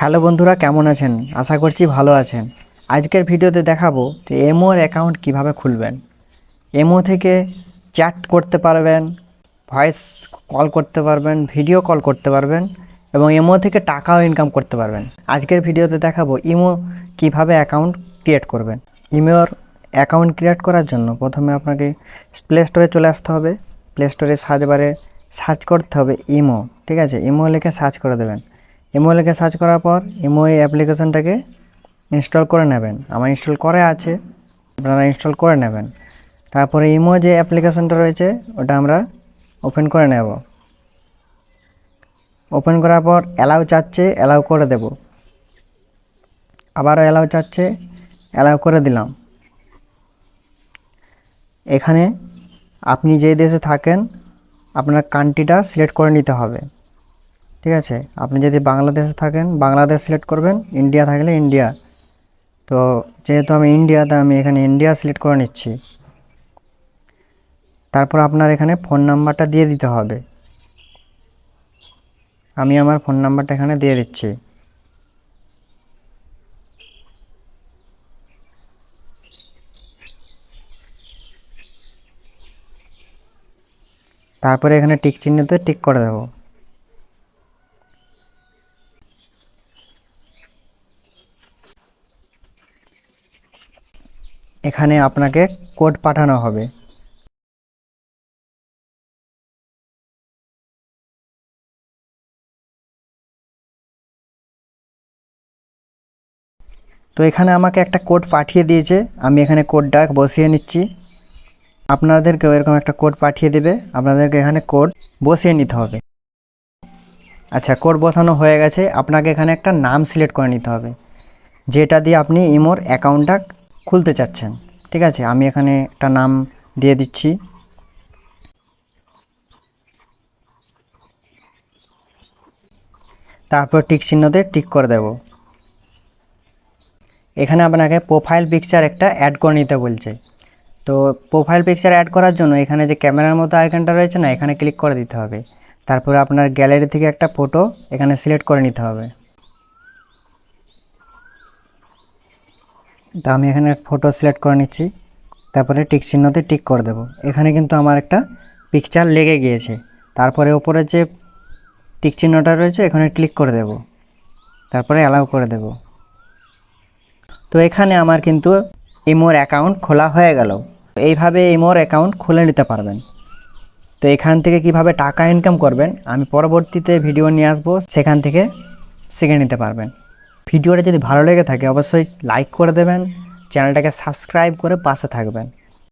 Hello বন্ধুরা, কেমন আছেন? আশা করছি ভালো আছেন। আজকের ভিডিওতে দেখাবো যে এমোর অ্যাকাউন্ট কীভাবে খুলবেন। এমো থেকে চ্যাট করতে পারবেন ভয়েস কল করতে পারবেন ভিডিও কল করতে পারবেন এবং এমো থেকে টাকাও ইনকাম করতে পারবেন। আজকের ভিডিওতে দেখাবো ইমো কীভাবে অ্যাকাউন্ট ক্রিয়েট করবেন। ইমোর অ্যাকাউন্ট ক্রিয়েট করার জন্য প্রথমে আপনাকে প্লে স্টোরে চলে আসতে হবে। প্লে স্টোরে সার্চ বারে সার্চ করতে হবে ইমো, ঠিক আছে? ইমো লিখে সার্চ করে দেবেন। ইমো লিখে সার্চ করার পর ইমো এই অ্যাপ্লিকেশনটাকে ইনস্টল করে নেবেন। আমার ইনস্টল করে আছে, আপনারা ইনস্টল করে নেবেন। তারপরে ইমো যে অ্যাপ্লিকেশনটা রয়েছে, ওটা আমরা ওপেন করে নেব। ওপেন করার পর অ্যালাউ চাচ্ছে অ্যালাউ করে দেব। আবারও অ্যালাউ চাচ্ছে অ্যালাউ করে দিলাম। এখানে আপনি যে দেশে থাকেন, আপনার কান্ট্রিটা সিলেক্ট করে নিতে হবে। ঠিক আছে? আপনি যদি বাংলাদেশে থাকেন, বাংলাদেশ সিলেক্ট করবেন ইন্ডিয়া থাকলে ইন্ডিয়া তো যেহেতু আমি ইন্ডিয়া তাই আমি এখানে ইন্ডিয়া সিলেক্ট করে নিচ্ছি। তারপর আপনার এখানে ফোন নাম্বারটা দিয়ে দিতে হবে। আমি আমার ফোন নাম্বারটা এখানে দিয়ে দিচ্ছি। তারপরে এখানে টিক চিহ্নতে টিক করে দেবো। এখানে আপনাকে কোড পাঠানো হবে। তো এখানে আমাকে একটা কোড পাঠিয়ে দিয়েছে। আমি এখানে কোডটা বসিয়ে নিচ্ছি। আপনাদেরকেও এরকম একটা কোড পাঠিয়ে দেবে। আপনাদেরকে এখানে কোড বসিয়ে নিতে হবে। আচ্ছা কোড বসানো হয়ে গেছে। আপনাকে এখানে একটা নাম সিলেক্ট করে নিতে হবে। যেটা দিয়ে আপনি ইমোর অ্যাকাউন্টটা খুলতে চাচ্ছেন, ঠিক আছে? আমি এখানে একটা নাম দিয়ে দিচ্ছি। তারপর টিক চিহ্নতে টিক করে দেব। এখানে আপনাকে প্রোফাইল পিকচার একটা অ্যাড করে নিতে বলছে। তো প্রোফাইল পিকচার অ্যাড করার জন্য এখানে যে ক্যামেরার মতো আইকনটা রয়েছে না, এখানে ক্লিক করে দিতে হবে। তারপরে আপনার গ্যালারি থেকে একটা ফটো এখানে সিলেক্ট করে নিতে হবে। তা আমি এখানে ফটো সিলেক্ট করে নিচ্ছি। তারপরে টিক চিহ্নতে টিক করে দেব। এখানে কিন্তু আমার একটা পিকচার লেগে গিয়েছে। তারপরে ওপরে যে টিক চিহ্নটা রয়েছে, এখানে ক্লিক করে দেব। তারপরে অ্যালাউ করে দেব। তো এখানে আমার কিন্তু ইমোর অ্যাকাউন্ট খোলা হয়ে গেল। এইভাবে ইমোর অ্যাকাউন্ট খুলে নিতে পারবেন। তো এখান থেকে কীভাবে টাকা ইনকাম করবেন, আমি পরবর্তীতে ভিডিও নিয়ে আসব। সেখান থেকে শিখে নিতে পারবেন। ভিডিওটা যদি ভালো লেগে থাকে অবশ্যই লাইক করে দেবেন চ্যানেলটাকে সাবস্ক্রাইব করে পাশে থাকবেন।